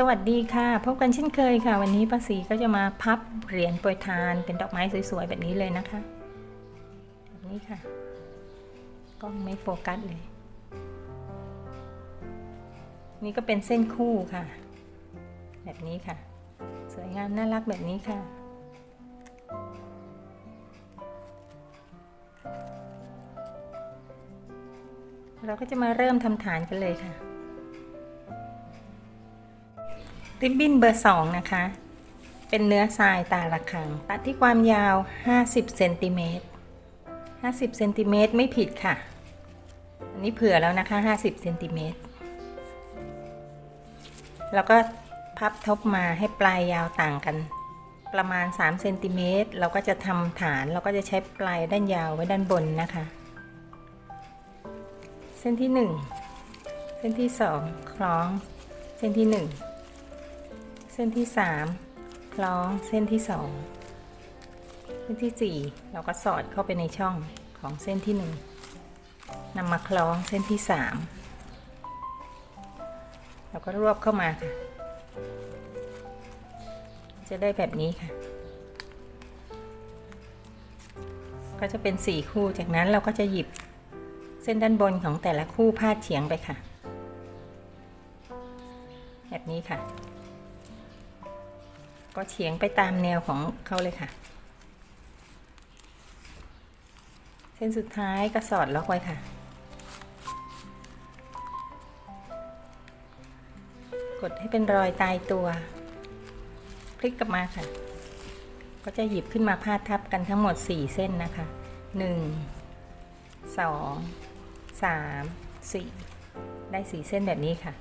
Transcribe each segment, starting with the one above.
สวัสดีค่ะ พบกันเช่นเคยค่ะ วันนี้ป้าศรีก็จะมาพับเหรียญโปรยทานเป็นดอกไม้สวยๆ แบบนี้เลยนะคะแบบนี้ค่ะกล้องไม่โฟกัสเลย นี่ก็เป็นเส้นคู่ค่ะ แบบนี้ค่ะ สวยงามน่ารักแบบนี้ค่ะเราก็จะมาเริ่มทำฐานกันเลยค่ะ ริบบิ้นเบอร์สองนะคะ เป็นเนื้อทรายตาละคัง ตัดที่ความยาว 50เซนติเมตร50เซนติเมตรไม่ผิดค่ะ อันนี้เผื่อแล้วนะคะ 50เซนติเมตรแล้วก็พับทบมาให้ปลายยาวต่างกัน ประมาณ3เซนติเมตรเราก็จะทำฐานเราก็จะใช้ปลายด้านยาวไว้ด้านบนนะคะ เส้นที่ 1 เส้นที่ 2 คล้องเส้นที่ 1 เส้นที่3คล้องเส้นที่2เส้นที่4เราก็สอดเข้าไปในช่องของเส้นที่1นำมาคล้องเส้นที่3เราก็รวบเข้ามาค่ะ จะได้แบบนี้ค่ะ ก็จะเป็น4คู่จากนั้นเราก็จะหยิบเส้นด้านบนของแต่ละคู่พาดเฉียงไปค่ะ แบบนี้ค่ะ ก็เฉียงไปตามแนวของเขาเลยค่ะ เส้นสุดท้ายก็สอดล็อกไว้ค่ะ กดให้เป็นรอยตายตัวพลิกกลับมาค่ะ ก็จะหยิบขึ้นมาพาดทับกันทั้งหมด 4 เส้นนะคะ 1 2 3 4 ได้ 4 เส้นแบบนี้ค่ะ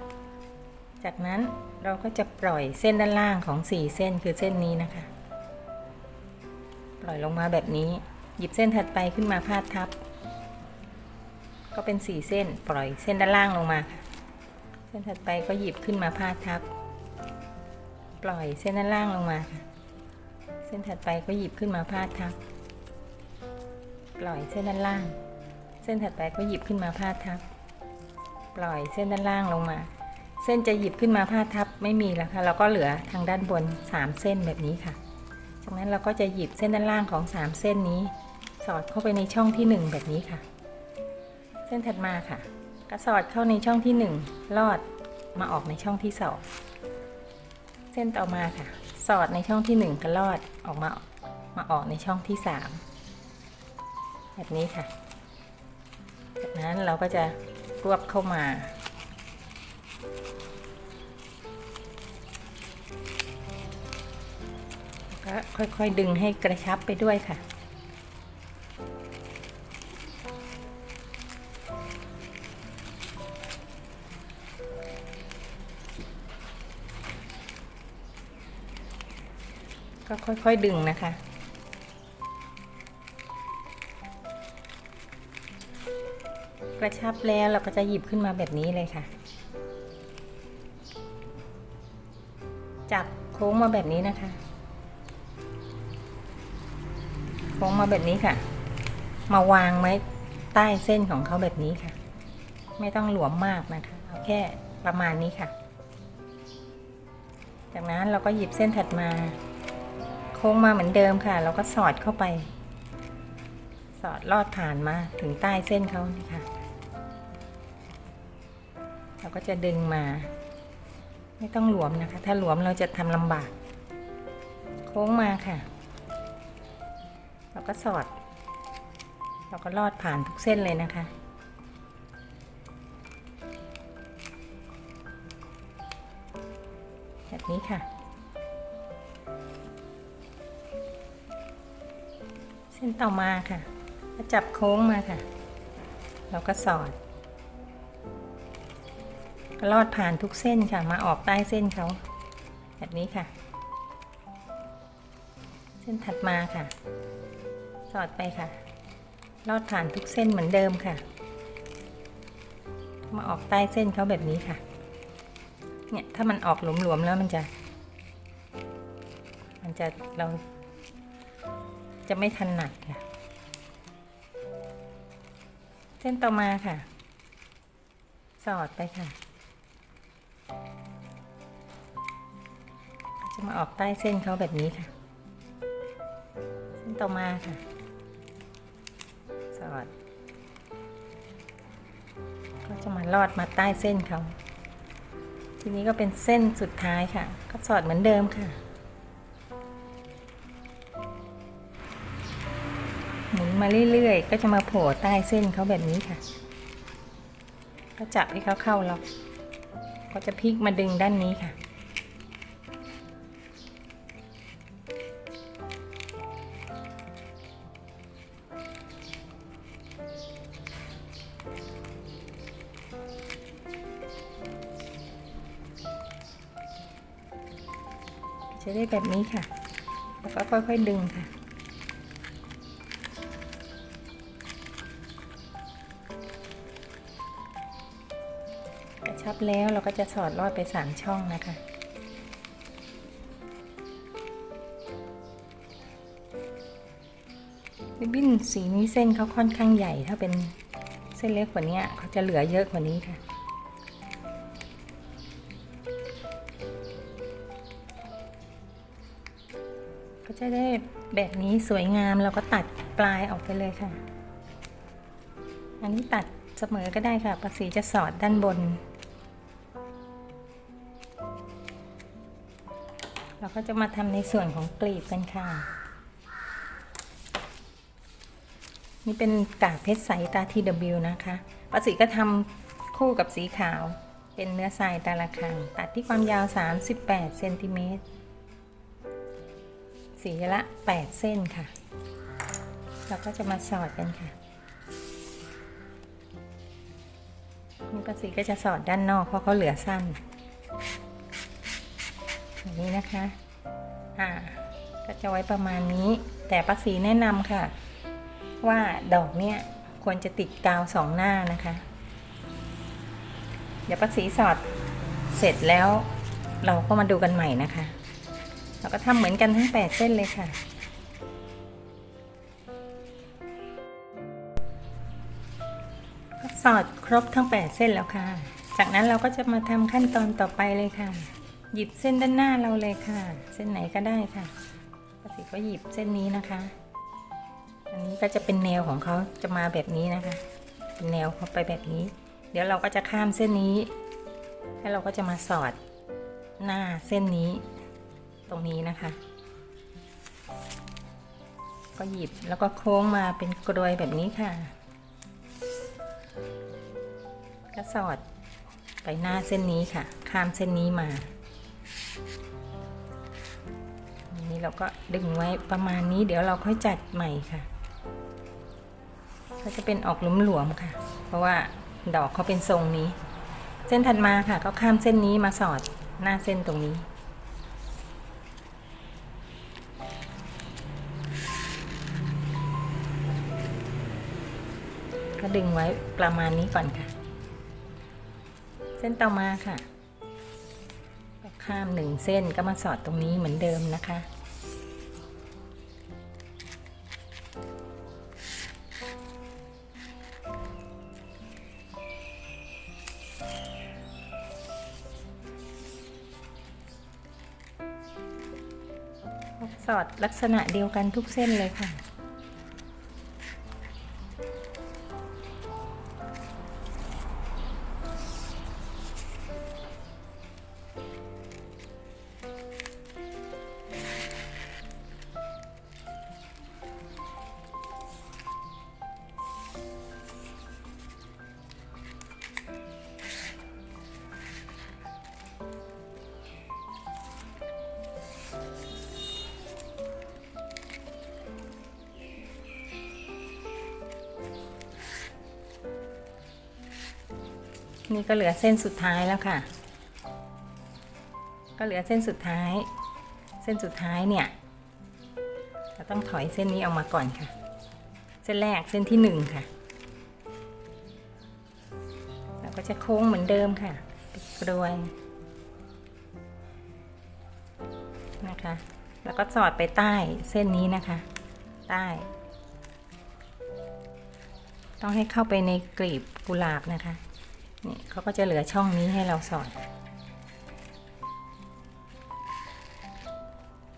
จากนั้นเราก็จะปล่อยเส้นด้านล่างของ 4 เส้นคือเส้นนี้นะคะ ปล่อยลงมาแบบนี้ หยิบเส้นถัดไปขึ้นมาพาดทับ ก็เป็น 4 เส้น ปล่อยเส้นด้านล่างลงมาค่ะ เส้นถัดไปก็หยิบขึ้นมาพาดทับ ปล่อยเส้นด้านล่างลงมาค่ะ เส้นถัดไปก็หยิบขึ้นมาพาดทับ ปล่อยเส้นด้านล่าง เส้นถัดไปก็หยิบขึ้นมาพาดทับ ปล่อยเส้นด้านล่างลงมา เส้นจะหยิบขึ้นมาพาทับไม่มีแล้วค่ะ เราก็เหลือทางด้านบน 3 เส้นแบบนี้ค่ะ จากนั้นเราก็จะหยิบเส้นด้านล่างของ 3 เส้นนี้ สอดเข้าไปในช่องที่ 1 แบบนี้ค่ะ เส้นถัดมาค่ะ ก็สอดเข้าในช่องที่ 1 ลอดมาออกในช่องที่2เส้นต่อมาค่ะ สอดในช่องที่ 1ก็ลอดออกมามาออกในช่องที่ 3 แบบนี้ค่ะ จากนั้นเราก็จะรวบเข้ามา ก็ค่อยๆดึงให้กระชับไปด้วยค่ะ ก็ค่อยๆดึงนะคะกระชับแล้วเราก็จะหยิบขึ้นมาแบบนี้เลยค่ะ จับโค้งมาแบบนี้นะคะ โค้งมาแบบนี้ค่ะ มาวางไว้ใต้เส้นของเขาแบบนี้ค่ะ ไม่ต้องหลวมมากนะคะเอาแค่ประมาณนี้ค่ะ จากนั้นเราก็หยิบเส้นถัดมา โค้งมาเหมือนเดิมค่ะ เราก็สอดเข้าไป สอดลอดผ่านมาถึงใต้เส้นเขานี่ค่ะ เราก็จะดึงมา ไม่ต้องหลวมนะคะ ถ้าหลวมเราจะทำลำบาก โค้งมาค่ะ เราก็สอด เราก็ลอดผ่านทุกเส้นเลยนะคะ แบบนี้ค่ะ เส้นต่อมาค่ะก็จับโค้งมาค่ะ เราก็สอด ก็ลอดผ่านทุกเส้นค่ะ มาออกใต้เส้นเขา แบบนี้ค่ะ เส้นถัดมาค่ะ สอดไปค่ะ ลอดผ่านทุกเส้นเหมือนเดิมค่ะ มาออกใต้เส้นเขาแบบนี้ค่ะ เนี่ยถ้ามันออกหลวมๆแล้วมันจะ มันจะเราจะไม่ทันหนัดค่ะ เส้นต่อมาค่ะ สอดไปค่ะ จะมาออกใต้เส้นเขาแบบนี้ค่ะ เส้นต่อมาค่ะ จะมาลอดมาใต้เส้นเขาทีนี้ก็เป็นเส้นสุดท้ายค่ะ ก็สอดเหมือนเดิมค่ะ หมุนมาเรื่อยๆ ก็จะมาโผล่ใต้เส้นเขาแบบนี้ค่ะ ก็จับให้เขาเข้าล็อกก็จะพลิกมาดึงด้านนี้ค่ะ จะได้แบบนี้ค่ะ แล้วก็ค่อยๆดึงค่ะ กระชับแล้วเราก็จะสอดลอดไปสามช่องนะคะริบบิ้นสีนี้เส้นเขาค่อนข้างใหญ่ถ้าเป็นเส้นเล็กกว่านี้เขาจะเหลือเยอะกว่านี้ค่ะ จะได้แบบนี้สวยงามเราก็ตัดปลายออกไปเลยค่ะ อันนี้ตัดเสมอก็ได้ค่ะปักสีจะสอดด้านบน เราก็จะมาทำในส่วนของกลีบกันค่ะ นี่เป็นกากเพชรใสตา TW นะคะปักสีก็ทำคู่กับสีขาว เป็นเนื้อทรายตาละคังตัดที่ความยาว 38เซนติเมตร สีละ 8 เส้นค่ะ เราก็จะมาสอดกันค่ะนี่ป้าสีก็จะสอดด้านนอกเพราะเขาเหลือสั้นอย่างนี้นะคะ อ่า ก็จะไว้ประมาณนี้ แต่ป้าสีแนะนำค่ะ ว่าดอกเนี่ยควรจะติดกาวสองหน้านะคะ เดี๋ยวป้าสีสอดเสร็จแล้วเราก็มาดูกันใหม่นะคะ เราก็ทำเหมือนกันทั้ง 8 เส้นเลยค่ะก็สอดครบทั้ง 8 เส้นแล้วค่ะ จากนั้นเราก็จะมาทำขั้นตอนต่อไปเลยค่ะ หยิบเส้นด้านหน้าเราเลยค่ะ เส้นไหนก็ได้ค่ะปกติก็หยิบเส้นนี้นะคะ อันนี้ก็จะเป็นแนวของเขาจะมาแบบนี้นะคะ เป็นแนวเขาไปแบบนี้ เดี๋ยวเราก็จะข้ามเส้นนี้ แล้วเราก็จะมาสอดหน้าเส้นนี้ ตรงนี้นะคะ ก็หยิบแล้วก็โค้งมาเป็นกรวยแบบนี้ค่ะก็สอดไปหน้าเส้นนี้ค่ะ ข้ามเส้นนี้มาอันนี้เราก็ดึงไว้ประมาณนี้ เดี๋ยวเราค่อยจัดใหม่ค่ะ ก็จะเป็นออกหลวมๆค่ะ เพราะว่าดอกเขาเป็นทรงนี้ เส้นถัดมาค่ะ ก็ข้ามเส้นนี้มาสอดหน้าเส้นตรงนี้ ดึงไว้ประมาณนี้ก่อนค่ะ เส้นต่อมาค่ะ ข้ามหนึ่งเส้นก็มาสอดตรงนี้เหมือนเดิมนะคะสอดลักษณะเดียวกันทุกเส้นเลยค่ะ นี่ก็เหลือเส้นสุดท้ายแล้วค่ะ ก็เหลือเส้นสุดท้าย เส้นสุดท้ายเนี่ยเราต้องถอยเส้นนี้ออกมาก่อนค่ะ เส้นแรกเส้นที่หนึ่งค่ะเราก็จะโค้งเหมือนเดิมค่ะป็นกรวยนะคะ แล้วก็สอดไปใต้เส้นนี้นะคะ ใต้ ต้องให้เข้าไปในกลีบกุหลาบนะคะ นี่เขาก็จะเหลือช่องนี้ให้เราสอด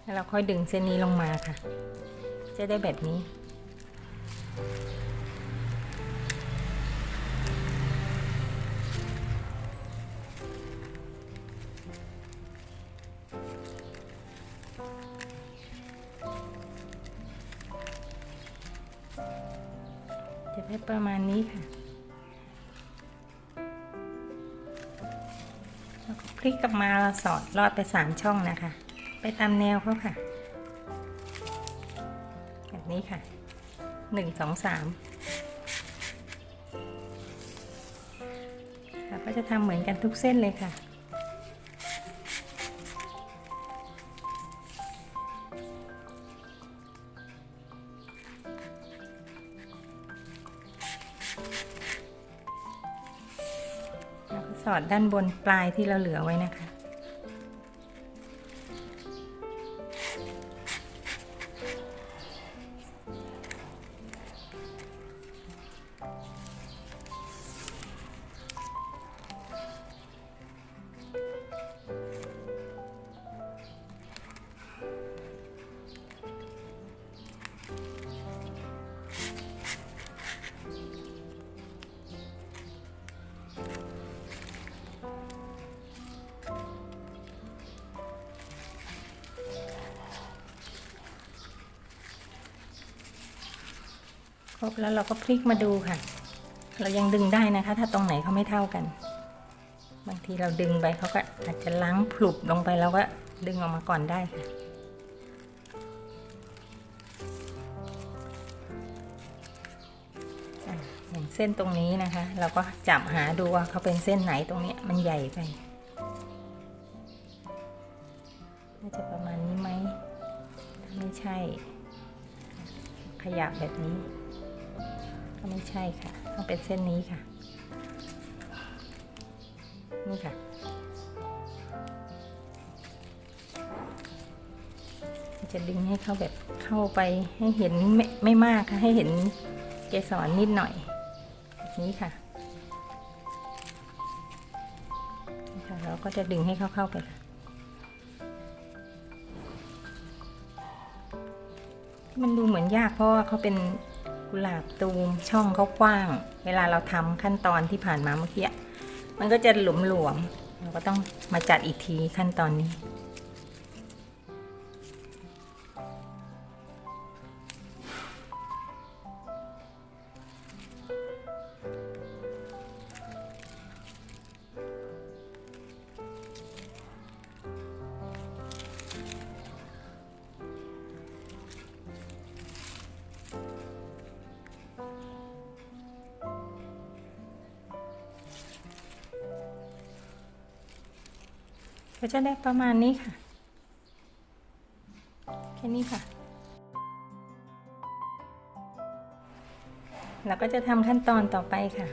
แล้วเราค่อยดึงเส้นนี้ลงมาค่ะ จะได้แบบนี้ สอดลอดไปสามช่องนะคะ ไปตามแนวเขาค่ะ แบบนี้ค่ะหนึ่งสองสามเราก็จะทำเหมือนกันทุกเส้นเลยค่ะแล้วก็สอดด้านบนปลายที่เราเหลือไว้นะคะ ครบแล้วเราก็พลิกมาดูค่ะ เรายังดึงได้นะคะ ถ้าตรงไหนเขาไม่เท่ากัน บางทีเราดึงไปเขาก็อาจจะล้างผลุบลงไปแล้วก็ดึงออกมาก่อนได้ค่ะอย่างเส้นตรงนี้นะคะ เราก็จับหาดูว่าเขาเป็นเส้นไหนตรงนี้มันใหญ่ไปน่าจะประมาณนี้ไหมถ้าไม่ใช่ ขยับแบบนี้ ไม่ใช่ค่ะ ต้องเป็นเส้นนี้ค่ะ นี่ค่ะ จะดึงให้เข้าแบบเข้าไปให้เห็นไม่ไม่มากค่ะ ให้เห็นเกสรนิดหน่อยแบบนี้ค่ะเราก็จะดึงให้เข้าๆไปค่ะมันดูเหมือนยากเพราะว่าเขาเป็น กุหลาบตูมช่องเขากว้าง เวลาเราทำขั้นตอนที่ผ่านมาเมื่อกี้มันก็จะหลวมๆเราก็ต้องมาจัดอีกทีขั้นตอนนี้ ก็จะได้ประมาณนี้ค่ะ แค่นี้ค่ะแล้วก็จะทำขั้นตอนต่อไปค่ะ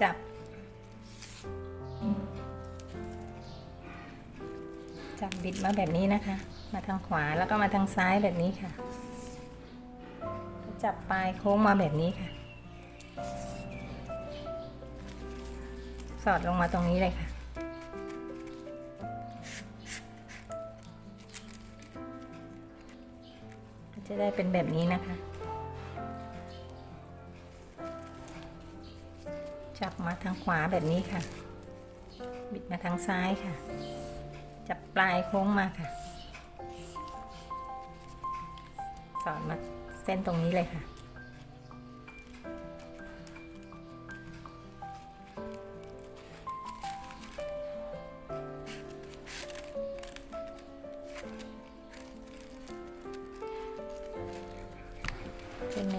จับ จับบิดมาแบบนี้นะคะ มาทางขวาแล้วก็มาทางซ้ายแบบนี้ค่ะ จับปลายโค้งมาแบบนี้ค่ะ สอดลงมาตรงนี้เลยค่ะ จะได้เป็นแบบนี้นะคะ จับมาทางขวาแบบนี้ค่ะ บิดมาทางซ้ายค่ะ จับปลายโค้งมาค่ะ สอดมาเส้นตรงนี้เลยค่ะ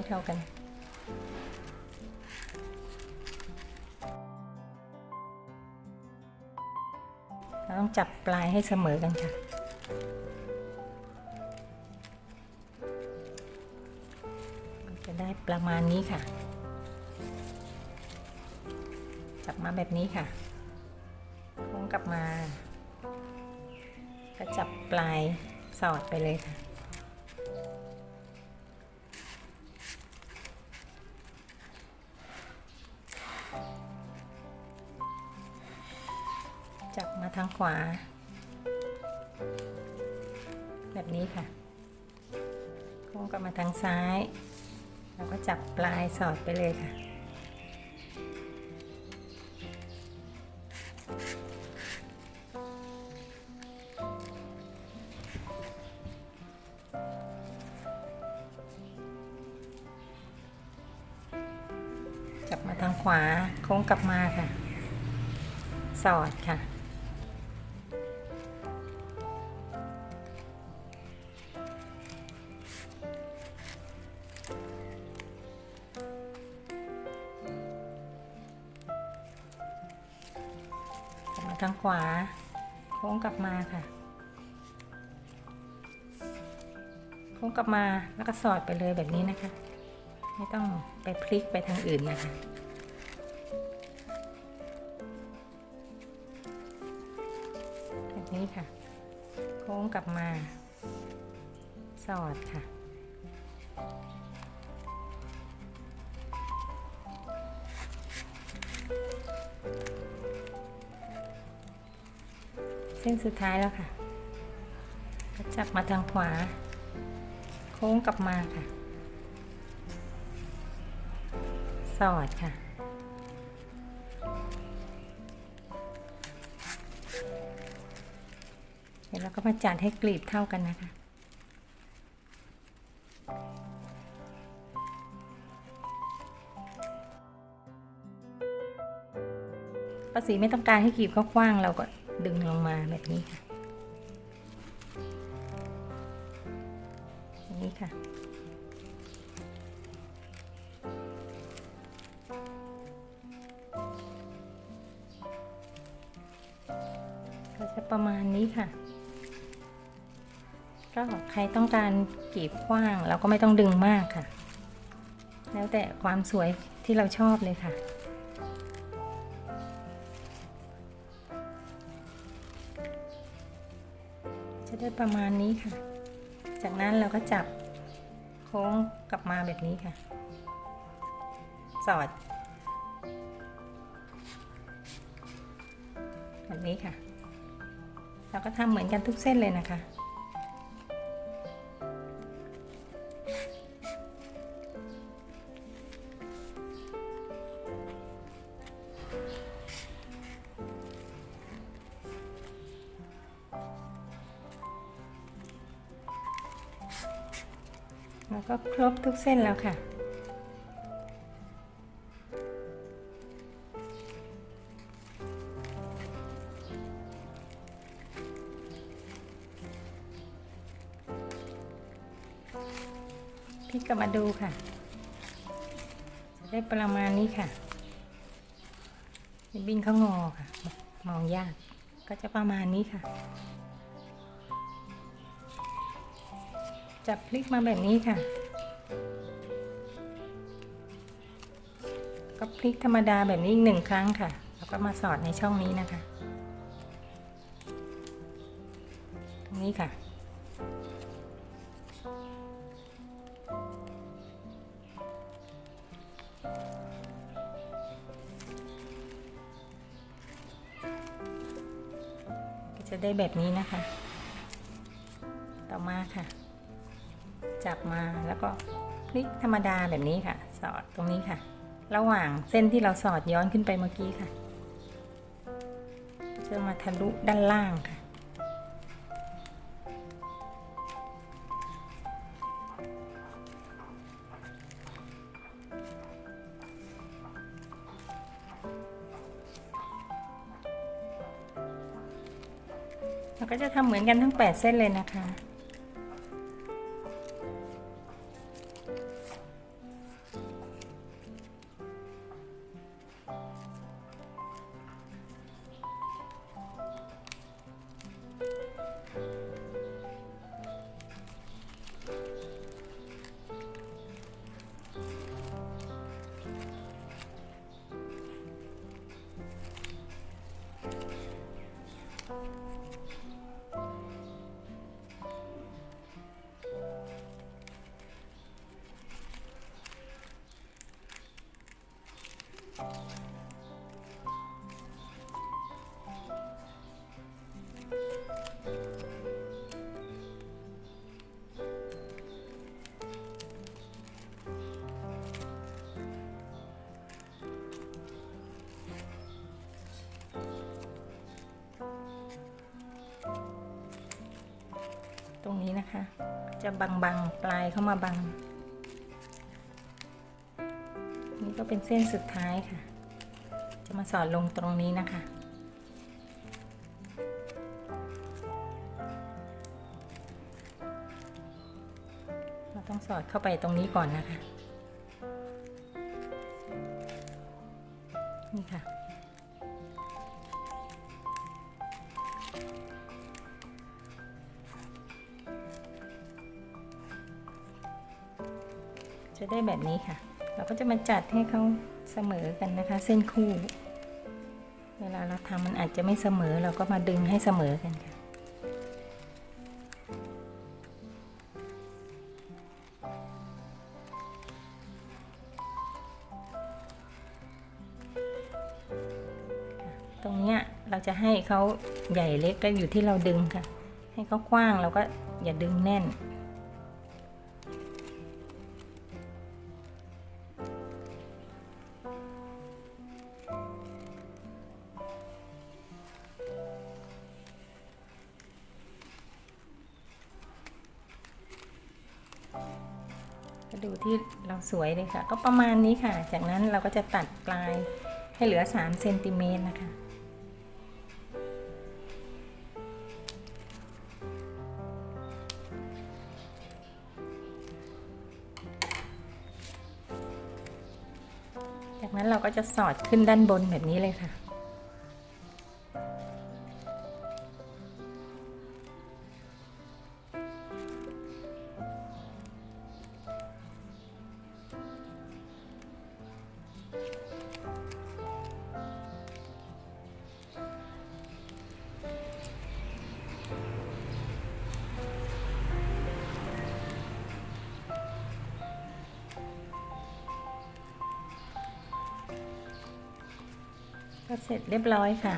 เท่ากันเราต้องจับปลายให้เสมอกันค่ะ จะได้ประมาณนี้ค่ะ จับมาแบบนี้ค่ะโค้งกลับมา ก็จับปลายสอดไปเลยค่ะ จับมาทางขวา แบบนี้ค่ะโค้งกลับมาทางซ้าย แล้วก็จับปลายสอดไปเลยค่ะกลับมาทางขวาโค้งกลับมาค่ะ สอดค่ะ ทางขวา โค้งกลับมาค่ะ โค้งกลับมาแล้วก็สอดไปเลยแบบนี้นะคะ ไม่ต้องไปพลิกไปทางอื่นนะคะแบบนี้ค่ะ โค้งกลับมา สอดค่ะ ส้นสุดท้ายแล้วค่ะ จับมาทางขวา โค้งกลับมาค่ะ สอดค่ะ เดี๋ยวเราก็มาจัดให้กลีบเท่ากันนะคะภาษีไม่ต้องการให้กลีบเขากว้างเราก็ ดึงลงมาแบบนี้ค่ะ นี้ค่ะ ก็จะประมาณนี้ค่ะ ก็ใครต้องการกีบกว้างเราก็ไม่ต้องดึงมากค่ะ แล้วแต่ความสวยที่เราชอบเลยค่ะ ได้ประมาณนี้ค่ะ จากนั้นเราก็จับโค้งกลับมาแบบนี้ค่ะ สอด แบบนี้ค่ะ เราก็ทำเหมือนกันทุกเส้นเลยนะคะ แล้วก็ครบทุกเส้นแล้วค่ะ พลิกกลับมาดูค่ะจะได้ประมาณนี้ค่ะบินเขางอค่ะ มองยากก็จะประมาณนี้ค่ะ จับพลิกมาแบบนี้ค่ะ ก็พลิกธรรมดาแบบนี้อีกหนึ่งครั้งค่ะ แล้วก็มาสอดในช่องนี้นะคะ ตรงนี้ค่ะจะได้แบบนี้นะคะ ต่อมาค่ะ จับมาแล้วก็พลิกธรรมดาแบบนี้ค่ะ สอดตรงนี้ค่ะ ระหว่างเส้นที่เราสอดย้อนขึ้นไปเมื่อกี้ค่ะจะมาทะลุด้านล่างค่ะ เราก็จะทำเหมือนกันทั้ง 8 เส้นเลยนะคะ นะคะ จะบังๆปลายเข้ามาบังนี่ก็เป็นเส้นสุดท้ายค่ะ จะมาสอดลงตรงนี้นะคะเราต้องสอดเข้าไปตรงนี้ก่อนนะคะ นี่ค่ะ จะได้แบบนี้ค่ะ เราก็จะมาจัดให้เขาเสมอกันนะคะ เส้นคู่ เวลาเราทำมันอาจจะไม่เสมอเราก็มาดึงให้เสมอกันค่ะตรงเนี้ยเราจะให้เขาใหญ่เล็กก็อยู่ที่เราดึงค่ะ ให้เขากว้างเราก็อย่าดึงแน่น ดูที่เราสวยเลยค่ะ ก็ประมาณนี้ค่ะ จากนั้นเราก็จะตัดปลายให้เหลือ3เซนติเมตรนะคะจากนั้นเราก็จะสอดขึ้นด้านบนแบบนี้เลยค่ะ ก็เสร็จเรียบร้อยค่ะ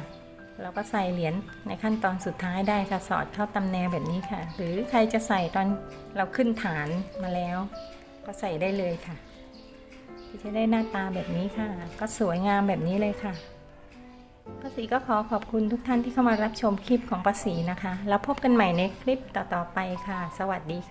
เราก็ใส่เหรียญในขั้นตอนสุดท้ายได้ค่ะสอดเข้าตำแหน่งแบบนี้ค่ะ หรือใครจะใส่ตอนเราขึ้นฐานมาแล้ว ก็ใส่ได้เลยค่ะจะได้หน้าตาแบบนี้ค่ะ ก็สวยงามแบบนี้เลยค่ะป้าศรีก็ขอขอบคุณทุกท่านที่เข้ามารับชมคลิปของป้าศรีนะคะ แล้วพบกันใหม่ในคลิปต่อๆไปค่ะ สวัสดีค่ะ